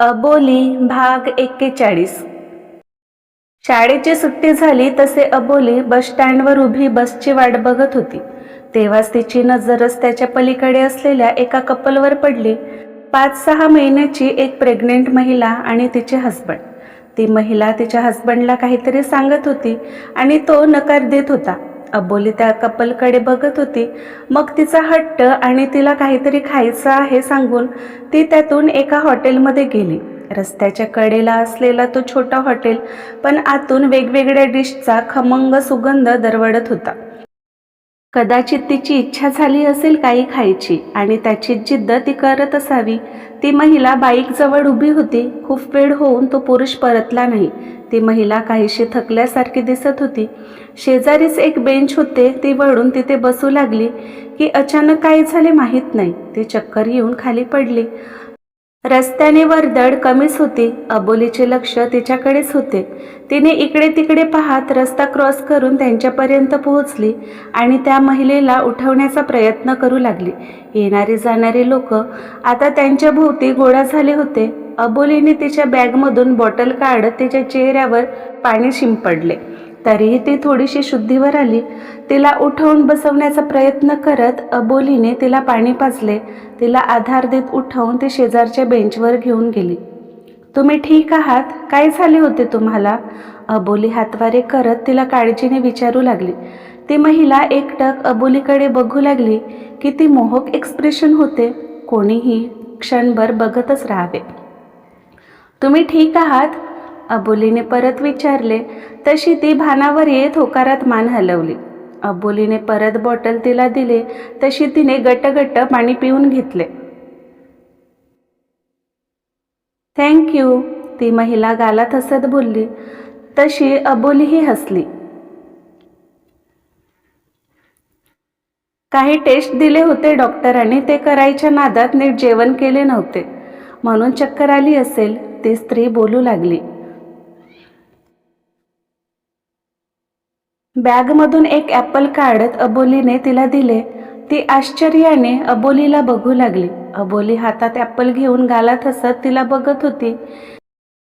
अबोली भाग एक्केचाळीस. शाळेची सुट्टी झाली तसे अबोली बस स्टँडवर उभी बसची वाट बघत होती. तेव्हाच तिची नजर रस्त्याच्या पलीकडे असलेल्या एका कपलवर पडली. पाच सहा महिन्याची एक प्रेग्नेंट महिला आणि तिचे हसबंड ती महिला तिच्या हसबंडला काहीतरी सांगत होती आणि तो नकार देत होता. अबोली त्या कपलकडे बघत होती. मग तिचा हट्ट आणि तिला काहीतरी खायचं आहे सांगून ती त्यातून एका हॉटेलमध्ये गेली. रस्त्याच्या कडेला असलेला तो छोटा हॉटेल पण आतून वेगवेगळ्या डिशचा खमंग सुगंध दरवडत होता. कदाचित तिची इच्छा झाली असेल काही खायची आणि त्याची जिद्द ती करत असावी. ती महिला बाईकजवळ उभी होती. खूप वेळ होऊन तो पुरुष परतला नाही. ती महिला काहीशी थकल्यासारखी दिसत होती. शेजारीच एक बेंच होते ती वळून तिथे बसू लागली की अचानक काय झाले माहीत नाही. ती चक्कर येऊन खाली पडली. रस्त्याने वर्दळ कमीच होती. अबोलीचे लक्ष तिच्याकडेच होते. तिने इकडे तिकडे पाहत रस्ता क्रॉस करून त्यांच्यापर्यंत पोहोचली आणि त्या महिलेला उठवण्याचा प्रयत्न करू लागली. येणारे जाणारे लोक आता त्यांच्या भोवती गोळा झाले होते. अबोलीने तिच्या बॅगमधून बॉटल काढत तिच्या चेहऱ्यावर पाणी शिंपडले. तरीही ती थोडीशी शुद्धीवर आली. तिला उठवून बसवण्याचा प्रयत्न करत अबोलीने तिला पाणी पाजले. तिला आधार देत उठवून ती शेजारच्या बेंचवर घेऊन गेली. तुम्ही ठीक आहात? काय झाले होते तुम्हाला? अबोली हातवारे करत तिला काळजीने विचारू लागली. ती महिला एकटक अबोलीकडे बघू लागली की ती मोहक एक्सप्रेशन होते. कोणीही क्षणभर बघतच राहावे. तुम्ही ठीक आहात? अबोलीने परत विचारले. तशी ती भानावर येत होकारात मान हलवली. अबोलीने परत बॉटल तिला दिले. तशी तिने गटगट्ट पाणी पिऊन घेतले. थँक्यू ती महिला गालात हसत बोलली. तशी अबोलीही हसली. काही टेस्ट दिले होते डॉक्टरांनी ते करायच्या नादात नीट जेवण केले नव्हते. म्हणून चक्कर आली असेल. ती स्त्री बोलू लागली. बॅगमधून एक ॲपल काढत अबोलीने तिला दिले. ती आश्चर्याने अबोलीला बघू लागली. अबोली हातात ॲपल घेऊन गालात हसत तिला बघत होती.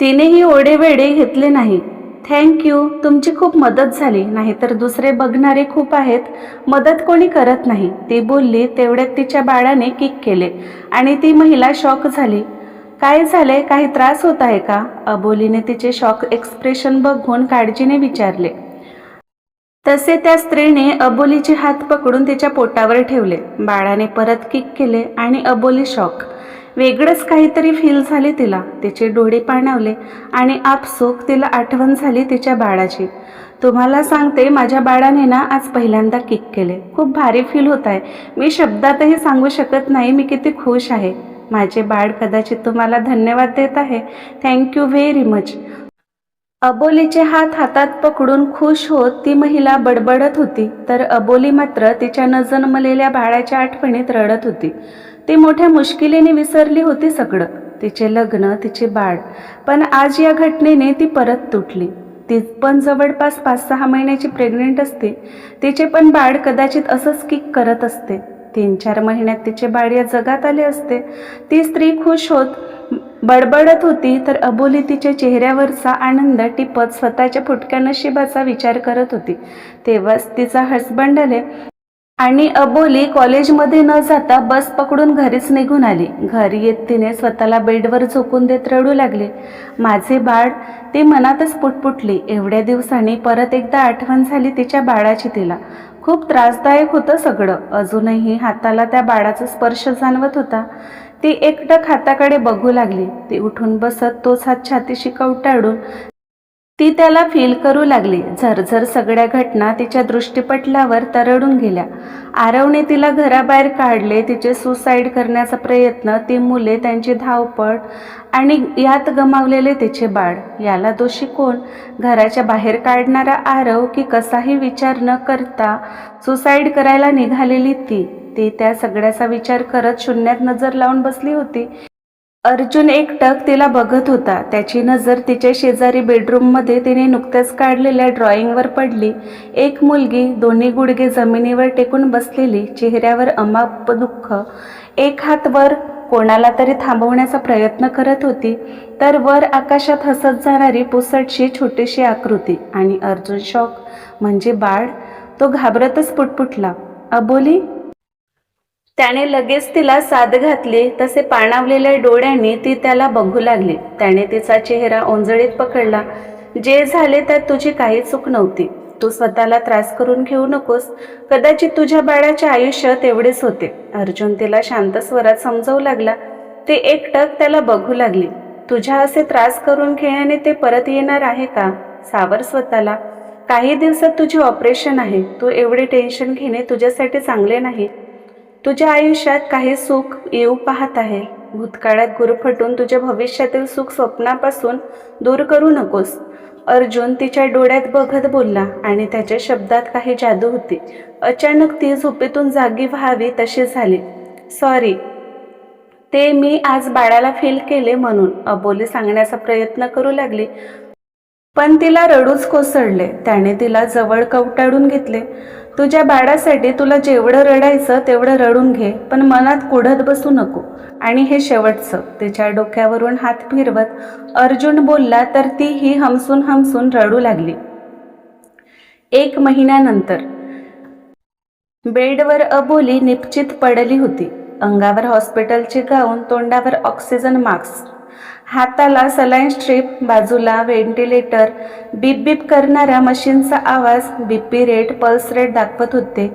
तिनेही ओढेवेडे घेतले नाही. थँक्यू तुमची खूप मदत झाली. नाहीतर दुसरे बघणारे खूप आहेत. मदत कोणी करत नाही. ती बोलली तेवढ्यात तिच्या बाळाने किक केले आणि ती महिला शॉक झाली. काय झाले काही त्रास होत आहे का? अबोलीने तिचे शॉक एक्सप्रेशन बघून काळजीने विचारले. तसे त्या स्त्रीने अबोलीचे हात पकडून तिच्या पोटावर ठेवले. बाळाने परत किक केले आणि अबोली शॉक. वेगळंच काहीतरी फील झाले तिला. तिचे डोळे पाणावले आणि आपसूक तिला आठवण झाली तिच्या बाळाची. तुम्हाला सांगते माझ्या बाळाने ना आज पहिल्यांदा किक केले. खूप भारी फील होत आहे. मी शब्दातही सांगू शकत नाही. मी किती खुश आहे. माझे बाळ कदाचित तुम्हाला धन्यवाद देत आहे. थँक्यू व्हेरी मच अबोलीचे हात हातात पकडून खुश होत ती महिला बडबडत होती तर अबोली मात्र तिच्या न जन्मलेल्या बाळाच्या आठवणीत रडत होती. ती मोठ्या मुश्किलीने विसरली होती सगळं तिचे लग्न तिचे बाळ. पण आज या घटनेने ती परत तुटली. ती पण जवळपास पाच सहा महिन्याची प्रेग्नेंट असते. तिचे पण बाळ कदाचित असंच किक करत असते. तीन चार महिन्यात तिचे बाळ्य जगात आले असते. ती स्त्री खुश होत बडबडत होती तर अबोली तिच्या चेहऱ्यावरचा आनंद टिपत स्वतःच्या फुटक्या नशिबाचा विचार करत होती. तेव्हाच तिचा हसबंड आले आणि अबोली कॉलेजमध्ये न जाता बस पकडून घरीच निघून आली. घरी येत तिने स्वतःला बेडवर झोकून देत रडू लागले. माझे बाळ ती मनातच पुटपुटली. एवढ्या दिवसांनी परत एकदा आठवण झाली तिच्या बाळाची तिला. खूप त्रासदायक होतं सगळं. अजूनही हाताला त्या बाळाचा स्पर्श जाणवत होता. ती एकटक हाताकडे बघू लागली. ती उठून बसत तोच हात छातीशी कवटाळून ती त्याला फील करू लागली. झरझर सगळ्या घटना तिच्या दृष्टीपटलावर तरडून गेल्या. आरवने तिला घराबाहेर काढले. तिचे सुसाईड करण्याचा प्रयत्न ती मुले त्यांची धावपळ आणि यात गमावलेले तिचे बाळ. याला दोषी कोण? घराच्या बाहेर काढणारा आरव की कसाही विचार न करता सुसाईड करायला निघालेली ती? ती त्या सगळ्याचा विचार करत शून्यात नजर लावून बसली होती. अर्जुन एकटक तिला बघत होता. त्याची नजर तिच्या शेजारी बेडरूममध्ये तिने नुकत्याच काढलेल्या ड्रॉइंगवर पडली. एक मुलगी दोन्ही गुडघे जमिनीवर टेकून बसलेली चेहऱ्यावर अमाप दुःख. एक हात वर कोणाला तरी थांबवण्याचा प्रयत्न करत होती तर वर आकाशात हसत जाणारी पुसटशी छोटीशी आकृती. आणि अर्जुन शॉक म्हणजे बाळ तो घाबरतच पुटपुटला. अबोली त्याने लगेच तिला साद घातली तसे पाणावलेल्या डोळ्यांनी ती त्याला बघू लागली. त्याने तिचा चेहरा ओंजळीत पकडला. जे झाले त्यात तुझी काही चूक नव्हती. तू स्वतःला त्रास करून घेऊ नकोस. कदाचित तुझ्या बाळाच्या आयुष्य तेवढेच होते. अर्जुन तिला शांत स्वरात समजावू लागला. ते एकटक त्याला बघू लागली. तुझ्या असे त्रास करून घेण्याने ते परत येणार आहे का? सावर स्वतःला. काही दिवसात तुझे ऑपरेशन आहे. तू एवढे टेन्शन घेणे तुझ्यासाठी चांगले नाही. तुझ्या आयुष्यात काही सुख येऊ पाहत आहे. भूतकाळात गुरफटून तुझ्या भविष्यातील सुख स्वप्नापासून दूर करू नकोस. अर्जुन तिच्या डोळ्यात बघत बोलला आणि त्याच्या शब्दात काही जादू होती. अचानक ती झोपेतून जागी व्हावी तशी झाली. सॉरी ते मी आज बाळाला फील केले म्हणून अबोली सांगण्याचा प्रयत्न करू लागली. पण तिला रडूच कोसळले. त्याने तिला जवळ कवटाळून घेतले. तुझ्या बाळासाठी तुला जेवढं रडायचं तेवढं रडून घे पण मनात कुढत बसू नको. आणि हे शेवटचं तिच्या डोक्यावरून हात फिरवत अर्जुन बोलला तर ती ही हमसून हमसून रडू लागली. एक महिन्यानंतर बेडवर अबोली निश्चित पडली होती. अंगावर हॉस्पिटलचे गाऊन तोंडावर ऑक्सिजन मास्क हाताला सलाईन स्ट्रीप बाजूला व्हेंटिलेटर बीप बीप करणाऱ्या मशीनचा आवाज बीपी रेट पल्स रेट दाखवत होते.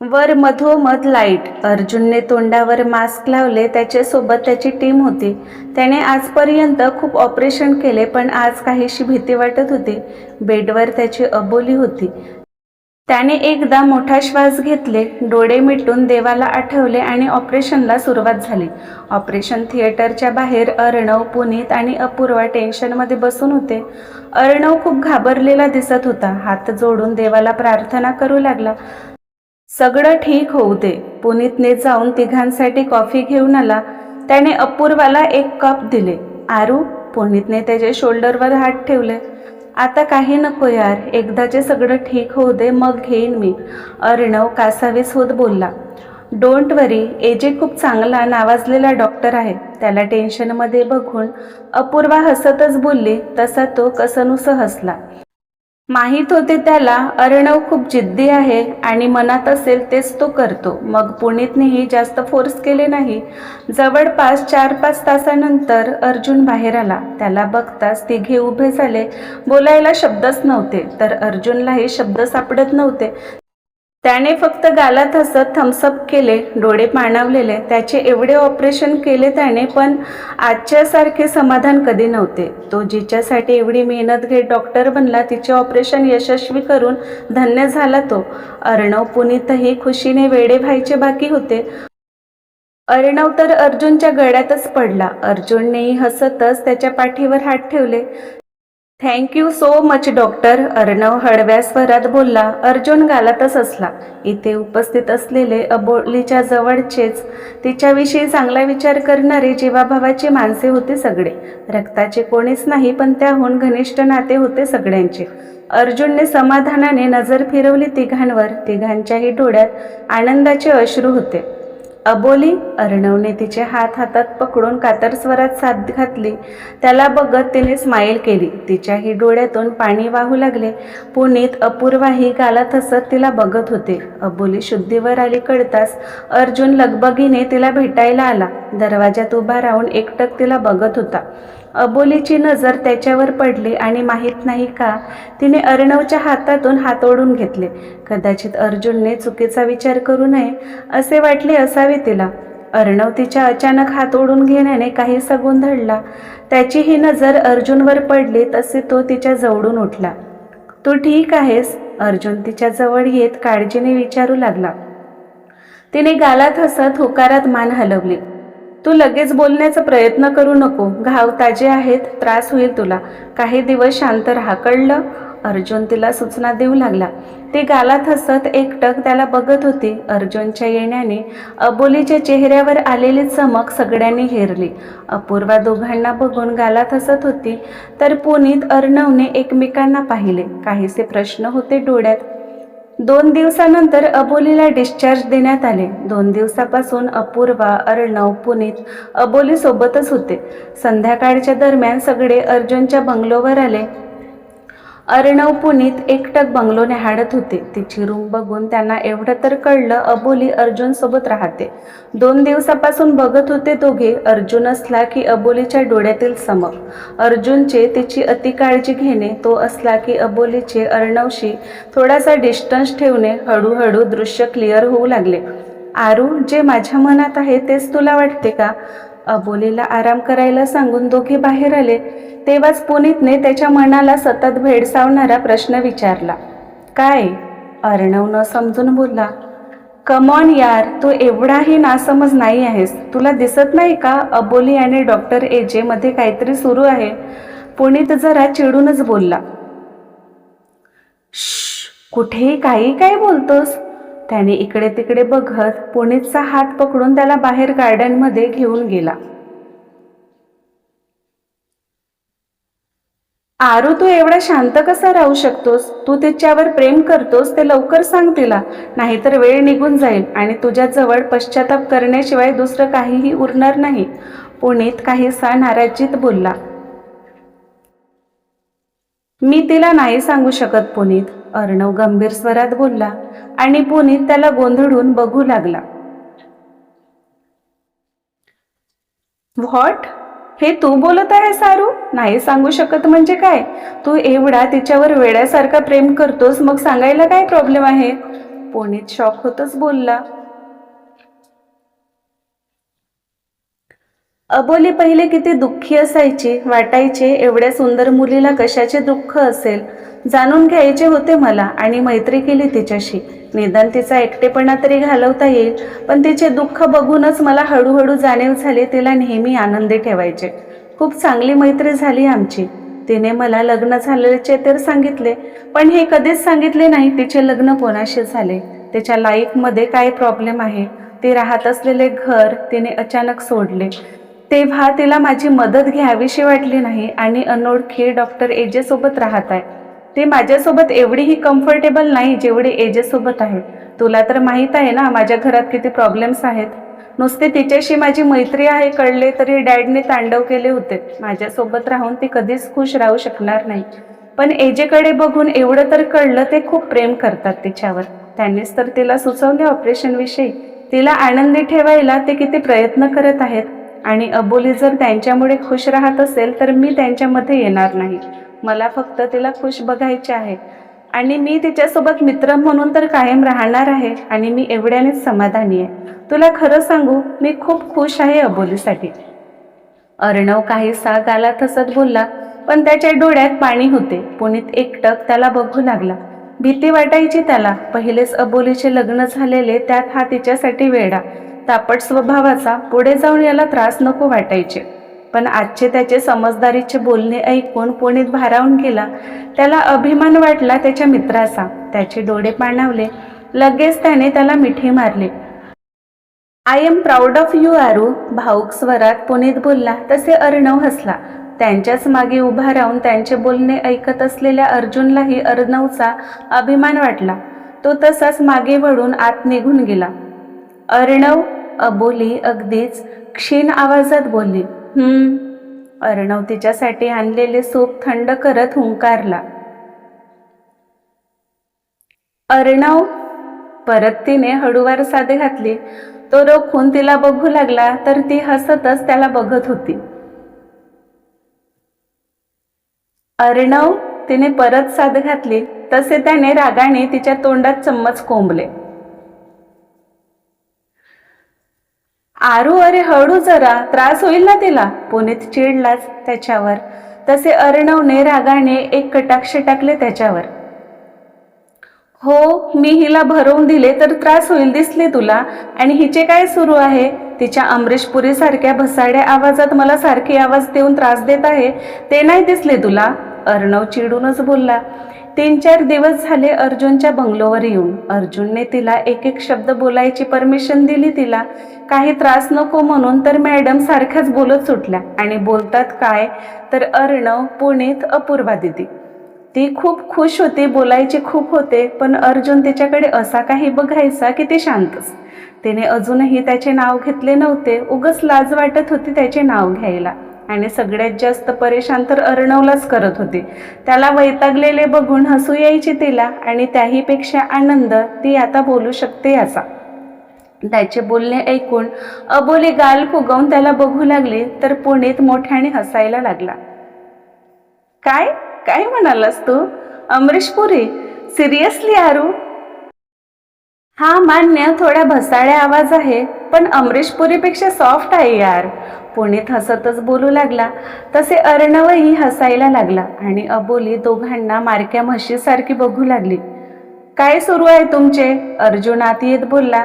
वर मधोमध लाइट. अर्जुनने तोंडावर मास्क लावले. त्याच्यासोबत त्याची टीम होती. त्याने आजपर्यंत खूप ऑपरेशन केले पण आज काहीशी भीती वाटत होती. बेडवर त्याची अबोली होती. त्याने एकदा मोठा श्वास घेतले डोळे मिटून देवाला आठवले आणि ऑपरेशनला सुरुवात झाली. ऑपरेशन थिएटरच्या बाहेर अर्णव पुनीत आणि अपूर्वा टेन्शनमध्ये बसून होते. अर्णव खूप घाबरलेला दिसत होता. हात जोडून देवाला प्रार्थना करू लागला. सगळं ठीक होऊ दे. पुनीतने जाऊन तिघांसाठी कॉफी घेऊन आला. त्याने अपूर्वाला एक कप दिले. आरू पुनीतने त्याच्या शोल्डरवर हात ठेवले. आता काही नको यार एकदाचे सगळं ठीक होऊ दे मग घेईन मी अर्णव कासावीस होत बोलला. डोंट वरी एजे खूप चांगला नावाजलेला डॉक्टर आहे. त्याला टेन्शनमध्ये बघून अपूर्वा हसतच बोलली तसा तो कसनुसं हसला. माहीत होते त्याला अर्णव खूप जिद्दी आहे आणि मनात असेल तेच तो करतो. मग पुणेतनेही जास्त फोर्स केले नाही. जवळपास चार पाच तासानंतर अर्जुन बाहेर आला. त्याला बघताच तिघे उभे झाले. बोलायला शब्दच नव्हते. तर अर्जुनलाही शब्द सापडत नव्हते. त्याने फक्त गालात हसत थम्सअप केले डोळे पाणावलेले. त्याचे एवढे ऑपरेशन केले त्याने पण आजच्यासारखे समाधान कधी नव्हते. तो जिच्यासाठी एवढी मेहनत घेत डॉक्टर बनला तिचे ऑपरेशन यशस्वी करून धन्य झाला तो. अर्णव पुनीतही खुशीने वेडे व्हायचे बाकी होते. अर्णव तर अर्जुनच्या गळ्यातच पडला. अर्जुननेही हसतच त्याच्या पाठीवर हात ठेवले. Thank you so much doctor Arnav हळव्या स्वरात बोलला अर्जुन गालातच असला. इथे उपस्थित असलेले अबोलीच्या जवळचेच तिच्याविषयी चांगला विचार करणारे जीवाभावाची माणसे होते सगळे. रक्ताचे कोणीच नाही पण त्याहून घनिष्ठ नाते होते सगळ्यांचे. अर्जुनने समाधानाने नजर फिरवली तिघांवर. तिघांच्याही डोळ्यात आनंदाचे अश्रू होते. अबोली अर्णवने तिचे हात हातात पकडून कातर स्वरात साथ घातली. त्याला बघत तिने स्माईल केली. तिच्याही डोळ्यातून पाणी वाहू लागले. पुनीत अपूर्वाही गालात हसत तिला बघत होते. अबोली शुद्धीवर आली कळताच अर्जुन लगबगीने तिला भेटायला आला. दरवाजात उभा राहून एकटक तिला बघत होता. अबोलीची नजर त्याच्यावर पडली आणि माहीत नाही का तिने अर्णवच्या हातातून हात ओढून घेतले. कदाचित अर्जुनने चुकीचा विचार करू नये असे वाटले असावे तिला. अर्णव तिच्या अचानक हात ओढून घेण्याने काहीसा गोंधळला त्याची ही नजर अर्जुनवर पडली तसे तो तिच्या जवळून उठला. तू ठीक आहेस? अर्जुन तिच्या जवळ येत काळजीने विचारू लागला. तिने गालात हसत होकारात मान हलवली. तू लगेच बोलण्याचा प्रयत्न करू नको. घाव ताजे आहेत त्रास होईल तुला. काही दिवस शांत राहा. कळलं? अर्जुन तिला सूचना देऊ लागला. ती गालात हसत एकटक त्याला बघत होती. अर्जुनच्या येण्याने अबोलीच्या चेहऱ्यावर आलेली चमक सगळ्यांनी हेरली. अपूर्वा दोघांना बघून गालात हसत होती तर पुनीत अर्णवने एकमेकांना पाहिले. काहीसे प्रश्न होते डोळ्यात. दोन दिवसानंतर अबोलीला डिस्चार्ज देण्यात आले. दोन दिवसापासून अपूर्वा अर्णव पुनीत अबोलीसोबतच होते. संध्याकाळच्या दरम्यान सगळे अर्जुनच्या बंगलोवर आले. अर्णव पुनीत एकटक बंगलोने हाडत होते. तिची रूम बघून त्यांना एवढं तर कळलं अबोली अर्जुनसोबत राहते. दोन दिवसापासून बघत होते दोघे अर्जुन असला की अबोलीच्या डोळ्यातील समक अर्जुनचे तिची अति काळजी घेणे तो असला की अबोलीचे अर्णवशी थोडासा डिस्टन्स ठेवणे हळूहळू दृश्य क्लिअर होऊ लागले. आरू जे माझ्या मनात आहे तेच तुला वाटते का? अबोलीला आराम करायला सांगून दोघे बाहेर आले. तेव्हाच पुनीतने त्याच्या मनाला सतत भेडसावणारा प्रश्न विचारला. काय? अर्णव न समजून बोलला. कमॉन यार तू एवढाही नासमज नाही आहेस. तुला दिसत नाही का अबोली आणि डॉक्टर एजेमध्ये काहीतरी सुरू आहे? पुनीत जरा चिडूनच बोलला. कुठेही काही काय बोलतोस? त्याने इकडे तिकडे बघत पुनीतचा हात पकडून त्याला बाहेर गार्डनमध्ये घेऊन गेला. आरू तू एवढा शांत कसा राहू शकतोस? तू तिच्यावर प्रेम करतोस ते लवकर सांग तिला. नाहीतर वेळ निघून जाईल आणि तुझ्याजवळ पश्चाताप करण्याशिवाय दुसरं काहीही उरणार नाही. पुणेत काहीसा नाराजीत बोलला. मी तिला नाही सांगू शकत पुनीत अर्णव गंभीर स्वरात बोलला आणि पुनीत त्याला गोंधळून बघू लागला. व्हॉट? हे तू बोलत आहे सारू? नाही सांगू शकत म्हणजे काय? तू एवढा तिच्यावर वेड्यासारखा प्रेम करतोस मग सांगायला काय प्रॉब्लेम आहे? पुनीत शॉक होतच बोलला. अबोली पहिले किती दुःखी असायची वाटायचे एवढ्या सुंदर मुलीला कशाचे दुःख असेल? जाणून घ्यायचे होते मला आणि मैत्री केली तिच्याशी. निदान तिचा एकटेपणा तरी घालवता येईल पण तिचे दुःख बघूनच मला हळूहळू जाणीव झाली तिला नेहमी आनंदी ठेवायचे. खूप चांगली मैत्री झाली आमची. तिने मला लग्न झालेचे तर सांगितले पण हे कधीच सांगितले नाही तिचे लग्न कोणाशी झाले. तिच्या लाईफमध्ये काय प्रॉब्लेम आहे? ती राहत असलेले घर तिने अचानक सोडले. तेव्हा तिला माझी मदत घ्यावीशी वाटली नाही आणि अनोळखी डॉक्टर एजेसोबत राहत आहे. ते माझ्यासोबत एवढीही कम्फर्टेबल नाही जेवढी एजेसोबत आहे तुला तर माहीत आहे ना माझ्या घरात किती प्रॉब्लेम्स आहेत. नुसते तिच्याशी माझी मैत्री आहे कळले तरी डॅडने तांडव केले होते. माझ्यासोबत राहून ती कधीच खुश राहू शकणार नाही. पण एजेकडे बघून एवढं तर कळलं ते खूप प्रेम करतात तिच्यावर. त्यांनीच तर तिला सुचवले ऑपरेशनविषयी तिला आनंदी ठेवायला ते किती प्रयत्न करत आहेत. आणि अबोली जर त्यांच्यामुळे खुश राहत असेल तर मी त्यांच्यामध्ये येणार नाही. मला फक्त तिला खुश बघायचे आहे. आणि मी तिच्यासोबत मित्र म्हणून तर कायम राहणार आहे आणि मी एवढ्यानेच समाधानी आहे. तुला खरं सांगू मी खूप खुश आहे अबोलीसाठी. अर्णव काहीसा गालात हसत बोलला पण त्याच्या डोळ्यात पाणी होते. पुनीत एकटक त्याला बघू लागला. भीती वाटायची त्याला. पहिलेच अबोलीचे लग्न झालेले त्यात हा तिच्यासाठी वेडा. तापट स्वभावाचा पुढे जाऊन याला त्रास नको वाटायचे. पण आजचे त्याचे समजदारीचे बोलणे ऐकून पुणीत भारावून गेला. त्याला अभिमान वाटला त्याच्या मित्राचा. त्याचे डोळे पाणावले. लगेच त्याने त्याला मिठी मारली. I am proud of you Aaru भाऊक स्वरात पुनीत बोलला. तसे अर्णव हसला. त्यांच्याच मागे उभा राहून त्यांचे बोलणे ऐकत असलेल्या अर्जुनलाही अर्णवचा अभिमान वाटला. तो तसाच मागे वळून आत निघून गेला. अर्णव अबोली अगदीच क्षीण आवाजात बोलली. अर्णव तिच्यासाठी आणलेले सूप थंड करत हुंकारला. अर्णव परत तिने हळूवार साधे घातली. तो रोखून तिला बघू लागला तर ती हसतच त्याला बघत होती. अर्णव तिने परत साध घातली तसे त्याने रागाने तिच्या तोंडात चम्मच कोंबले. आरू अरे हळू जरा त्रास होईल ना तिला? पुनीत चिडलाच त्याच्यावर. तसे अर्णवने रागाने एक कटाक्ष टाकले त्याच्यावर. हो मी हिला भरवून दिले तर त्रास होईल दिसले तुला. आणि हिचे काय सुरू आहे? तिच्या अमरीशपुरी सारख्या भसाड्या आवाजात मला सारखी आवाज देऊन त्रास देत आहे. ते नाही दिसले तुला? अर्णव चिडूनच बोलला. तीन चार दिवस झाले अर्जुनच्या बंगलोवर येऊन. अर्जुनने तिला एक एक शब्द बोलायची परमिशन दिली तिला. काही त्रास नको म्हणून तर मॅडम सारख्याच बोलत सुटल्या आणि बोलतात काय? तर अर्णव पुणेत अपूर्वा दिदी. ती खूप खुश होती बोलायची खूप होते पण अर्जुन तिच्याकडे असा काही बघायचा की ती शांतच. तिने अजूनही त्याचे नाव घेतले नव्हते. उगच लाज वाटत होती त्याचे नाव घ्यायला. आणि सगळ्यात जास्त परेशान तर अर्णवलाच करत होती. त्याला वैतागलेले बघून हसू यायची तिला आणि त्याहीपेक्षा आनंद ती आता बोलू शकते याचा. त्याचे बोलणे ऐकून अबोली गाल फुगवून त्याला बघू लागली तर पुणेत मोठ्याने हसायला लागला. काय? काय म्हणालास तू? अमरीश पुरी? सिरियसली आरू? हा मान्य थोडा भसाळ्या आवाज आहे पण अमरीश पुरीपेक्षा सॉफ्ट आहे यार. पुणेत हसतच बोलू लागला. तसे अर्णवही हसायला लागला आणि अबोली दोघांना मारक्या म्हशीसारखी बघू लागली. काय सुरू आहे तुमचे? अर्जुन आत येत बोलला.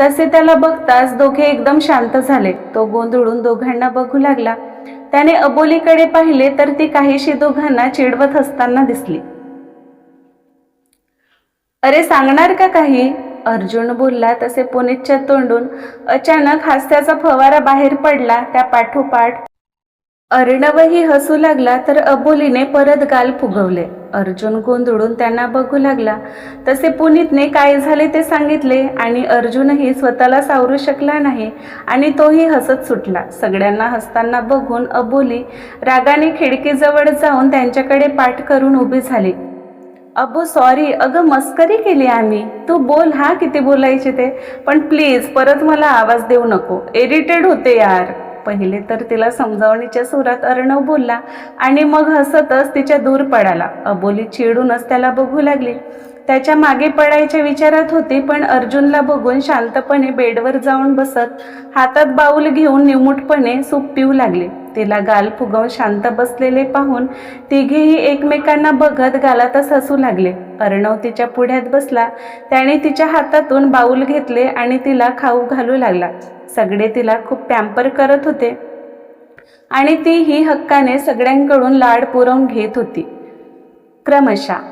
तसे त्याला बघताच दोघे एकदम शांत झाले. तो गोंधळून दोघांना बघू लागला. त्याने अबोलीकडे पाहिले तर ती काहीशी दोघांना चिडवत असताना दिसली. अरे सांगणार का काही? अर्जुन बोलला तसे पुनीतच्या तोंडून अचानक हास्याचा फवारा बाहेर पडला त्या पाठोपाठ. अर्णवही हसू लागला तर अबोलीने परत गाल फुगवले. अर्जुन गोंधळून त्यांना बघू लागला तसे पुनीतने काय झाले ते सांगितले आणि अर्जुनही स्वतःला सावरू शकला नाही आणि तोही हसत सुटला. सगळ्यांना हसताना बघून अबोली रागाने खिडकीजवळ जाऊन त्यांच्याकडे पाठ करून उभी झाली. अबो सॉरी अगं मस्करी केली आम्ही. तू बोल हा किती बोलायचे ते. पण प्लीज परत मला आवाज देऊ नको. इरिटेड होते यार. पहिले तर तिला समजावणीच्या सुरात अर्णव बोलला आणि मग हसतच तिच्या दूर पडाला. अबोली चिडूनच त्याला बघू लागली. त्याच्यामागे पडायच्या विचारात होती पण अर्जुनला बघून शांतपणे बेडवर जाऊन बसत हातात बाऊल घेऊन निमूटपणे सूप पिऊ लागले. तिला गाल फुगवून शांत बसलेले पाहून तिघेही एकमेकांना बघत गालातच हसू लागले. अर्णव तिच्या पुढ्यात बसला. त्याने तिच्या हातातून बाऊल घेतले आणि तिला खाऊ घालू लागला. सगळे तिला खूप पॅम्पर करत होते. आणि ती ही हक्काने सगळ्यांकडून लाड पुरवून घेत होती. क्रमशः